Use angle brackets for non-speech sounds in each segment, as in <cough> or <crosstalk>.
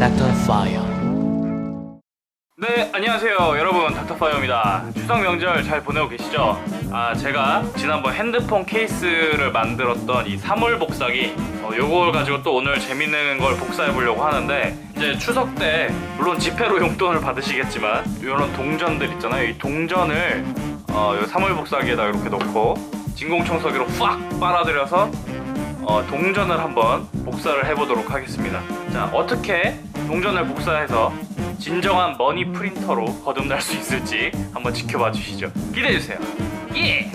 닥터 파이어 네, 안녕하세요. 여러분, 닥터파이어입니다. 추석 명절 잘 보내고 계시죠? 아, 제가 지난번 핸드폰 케이스를 만들었던 이 사물 복사기, 어, 요걸 가지고 또 오늘 재밌는 걸 복사해 보려고 하는데, 이제 추석 때, 물론 지폐로 <laughs> 용돈을 받으시겠지만, 이런 동전들 있잖아요. 이 동전을, 어, 요 사물 복사기에다 이렇게 넣고, 진공 청소기로 팍 빨아들여서, 어, 동전을 한번 복사를 해보도록 하겠습니다. 자, 어떻게 동전을 복사해서 진정한 머니 프린터로 거듭날 수 있을지 한번 지켜봐 주시죠. 기대해 주세요. 예.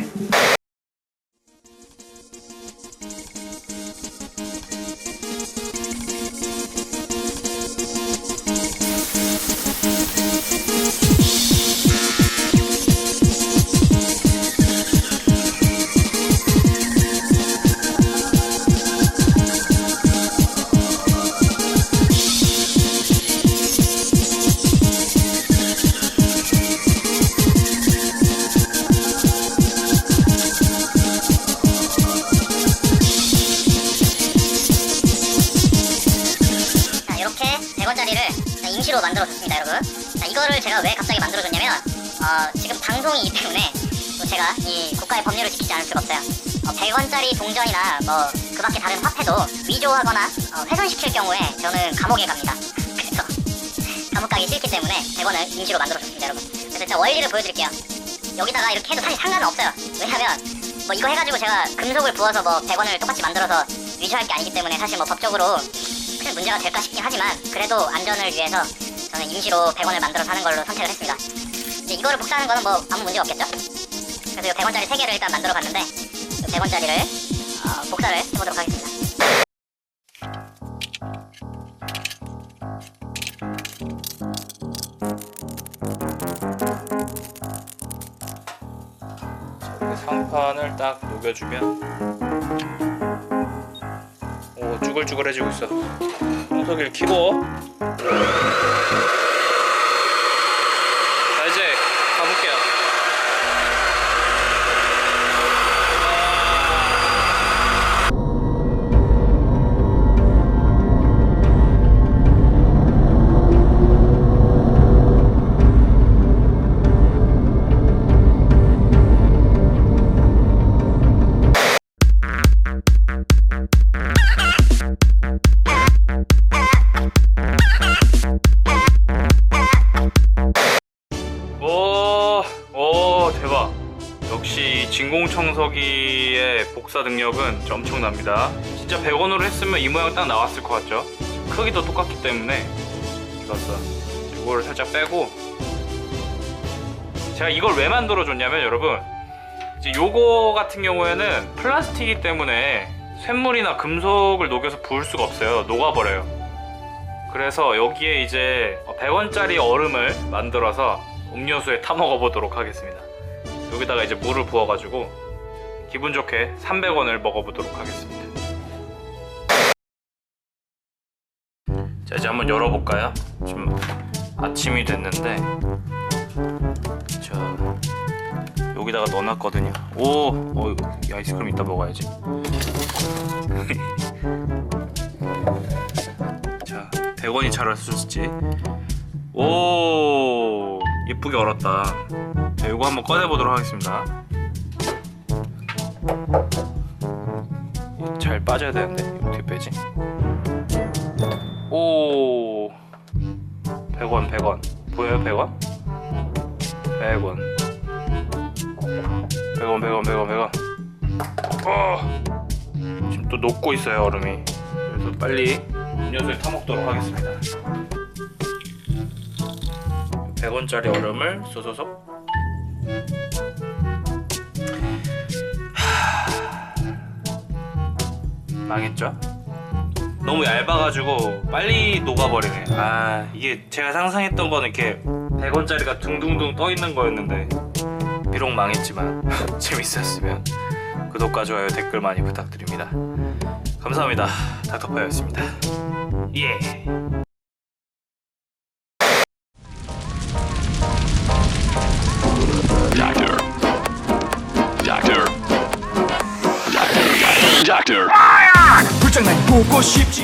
100원짜리를 임시로 만들어줬습니다, 여러분. 자, 이거를 제가 왜 갑자기 만들어줬냐면, 어, 지금 방송이기 때문에 또 제가 이 국가의 법률을 지키지 않을 수가 없어요. 어, 100원짜리 동전이나 뭐, 그 밖에 다른 화폐도 위조하거나 어, 훼손시킬 경우에 저는 감옥에 갑니다. <laughs> 그래서 감옥 가기 싫기 때문에 100원을 임시로 만들어줬습니다, 여러분. 그래서 제가 원리를 보여드릴게요. 여기다가 이렇게 해도 사실 상관은 없어요. 왜냐면, 뭐 이거 해가지고 제가 금속을 부어서 뭐 100원을 똑같이 만들어서 위조할 게 아니기 때문에 사실 뭐 법적으로 큰 문제가 될까 싶긴 하지만 그래도 안전을 위해서 저는 임시로 100원을 만들어서 하는 걸로 선택을 했습니다. 이제 이거를 복사하는 거는 뭐 아무 문제가 없겠죠? 그래서 이 100원짜리 3개를 일단 만들어 봤는데 100원짜리를 어, 복사를 해보도록 하겠습니다. 상판을 딱 녹여주면 오 쭈글쭈글해지고 있어. 청소기를 켜고 진공청소기의 복사 능력은 엄청납니다. 진짜 100원으로 했으면 이 모양 딱 나왔을 것 같죠? 크기도 똑같기 때문에 좋았어. 이거를 살짝 빼고 제가 이걸 왜 만들어 줬냐면 여러분 이제 요거 같은 경우에는 플라스틱이기 때문에 쇳물이나 금속을 녹여서 부을 수가 없어요. 녹아버려요. 그래서 여기에 이제 100원짜리 얼음을 만들어서 음료수에 타 먹어 보도록 하겠습니다. 여기다가 이제 물을 부어가지고 기분 좋게 300원을 먹어보도록 하겠습니다. 자 이제 한번 열어볼까요? 지금 아침이 됐는데 자 여기다가 넣어놨거든요. 오, 어, 이 아이스크림 이따 먹어야지. <laughs> 자, 100원이 잘 왔을지. 오, 예쁘게 얼었다. 자, 이거 한번 꺼내보도록 하겠습니다. 잘 빠져야 되는데 어떻게 빼지? 오, 100원, 100원. 보여요, 100원? 100원. 100원, 100원, 100원, 100원. 어, 지금 또 녹고 있어요, 얼음이. 그래서 빨리 음료수에 타먹도록 하겠습니다. 100원짜리 얼음을 쏘쏘 쏙 망했죠? 너무 얇아가지고 빨리 녹아버리네. 아 이게 제가 상상했던 거는 이렇게 100원짜리가 둥둥둥 떠있는 거였는데 비록 망했지만 <laughs> 재밌었으면 구독과 좋아요 댓글 많이 부탁드립니다. 감사합니다. 닥터파이였습니다. 예 o chip